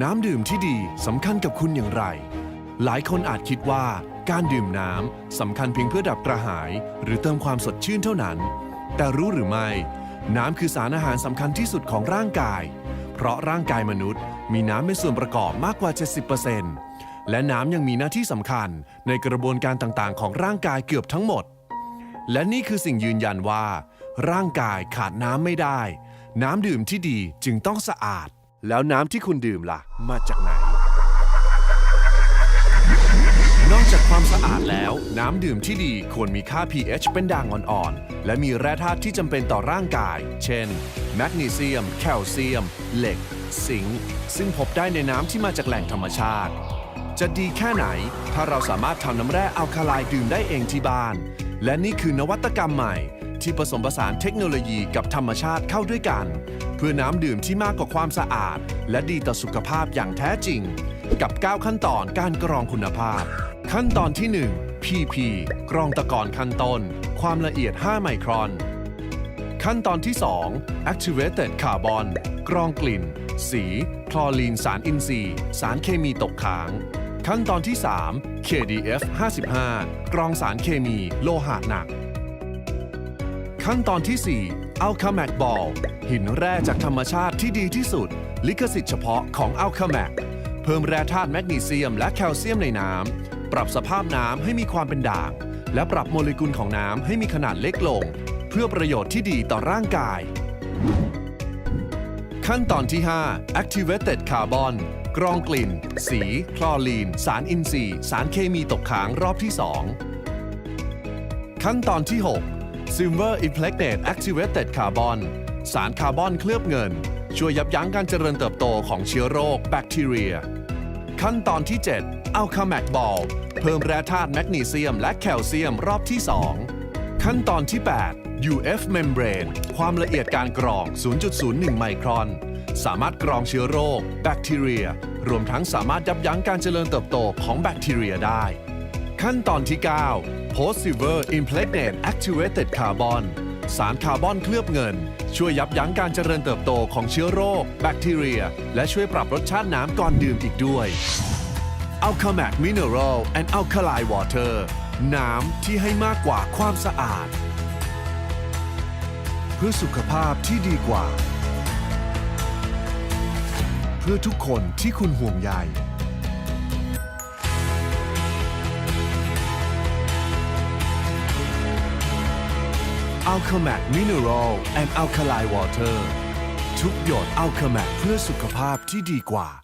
น้ำดื่มที่ดีสำคัญกับคุณอย่างไร หลายคนอาจคิดว่าการดื่มน้ำสำคัญเพียงเพื่อดับกระหาย หรือเติมความสดชื่นเท่านั้น แต่รู้หรือไม่ น้ำคือสารอาหารสำคัญที่สุดของร่างกาย เพราะร่างกายมนุษย์ มีน้ำเป็นส่วนประกอบมากกว่า 70%และน้ำยังมีหน้าที่สำคัญในกระบวนการต่างๆ ของร่างกายเกือบทั้งหมด และนี่คือสิ่งยืนยันว่า ร่างกายขาดน้ำไม่ได้ น้ำดื่มที่ดีจึงต้องสะอาด แล้วน้ำที่คุณดื่มล่ะ มาจากไหน นอกจากความสะอาดแล้ว น้ำดื่มที่ดีควรมีค่า pH เป็นด่างอ่อนๆ และมีแร่ธาตุที่จำเป็นต่อร่างกาย เช่น แมกนีเซียม แคลเซียม เหล็ก ซิงค์ ซึ่งพบได้ในน้ำที่มาจากแหล่งธรรมชาติ จะดีแค่ไหน ถ้าเราสามารถทำน้ำแร่อัลคาไลน์ดื่มได้เองที่บ้าน และนี่คือนวัตกรรมใหม่ที่ผสมผสานเทคโนโลยีกับธรรมชาติเข้าด้วยกัน พื่อน้ำดื่มที่มากกว่าความสะอาด และดีต่อสุขภาพอย่างแท้จริง กับ 9 ขั้นตอนการกรองคุณภาพ ขั้นตอนที่ 1 PP กรองตะกอนขั้นต้น ความละเอียด 5 ไมครอน ขั้นตอนที่ 2 activated carbon กรองกลิ่น สีคลอรีนสารอินทรีย์ สารเคมีตกค้าง ขั้นตอนที่ 3 KDF 55 กรองสารเคมี โลหะหนัก ขั้นตอนที่ 4 Alchemac Ball หินแร่จากธรรมชาติที่ดีที่สุด ลิขสิทธิ์เฉพาะของ Alchemac เพิ่มแร่ธาตุแมกนีเซียมและแคลเซียมในน้ำ ปรับสภาพน้ำให้มีความเป็นด่าง และปรับโมเลกุลของน้ำให้มีขนาดเล็กลง เพื่อประโยชน์ที่ดีต่อร่างกาย ขั้นตอนที่ 5 activated carbon กรองกลิ่น สี คลอรีน สารอินทรีย์ สารเคมีตกค้างรอบที่ 2 ขั้นตอนที่ 6 silver impregnate activated carbon สารคาร์บอนเคลือบเงิน ช่วยยับยั้งการเจริญเติบโตของเชื้อโรคแบคทีเรีย ขั้นตอนที่ 7 Alchemac Ball เพิ่มแร่ธาตุแมกนีเซียมและแคลเซียมรอบที่ 2 ขั้นตอนที่ 8 UF membrane ความละเอียดการกรอง 0.01 ไมครอน สามารถกรองเชื้อโรค แบคทีเรีย รวมทั้งสามารถยับยั้งการเจริญเติบโตของแบคทีเรียได้ ขั้นตอนที่ 9 Post Silver Impregnate Activated Carbon สารคาร์บอนเคลือบเงิน ช่วยยับยั้งการเจริญเติบโตของเชื้อโรค แบคทีเรีย และช่วยปรับรสชาติน้ำก่อนดื่มอีกด้วย Alchemac Mineral and Alkaline Water น้ำที่ให้มากกว่าความสะอาด เพื่อสุขภาพที่ดีกว่า เพื่อทุกคนที่คุณห่วงใย Alchemac Mineral and Alkaline Water ทุกหยดอัลค m a มเพื่อสุขภาพที่ดีกว่า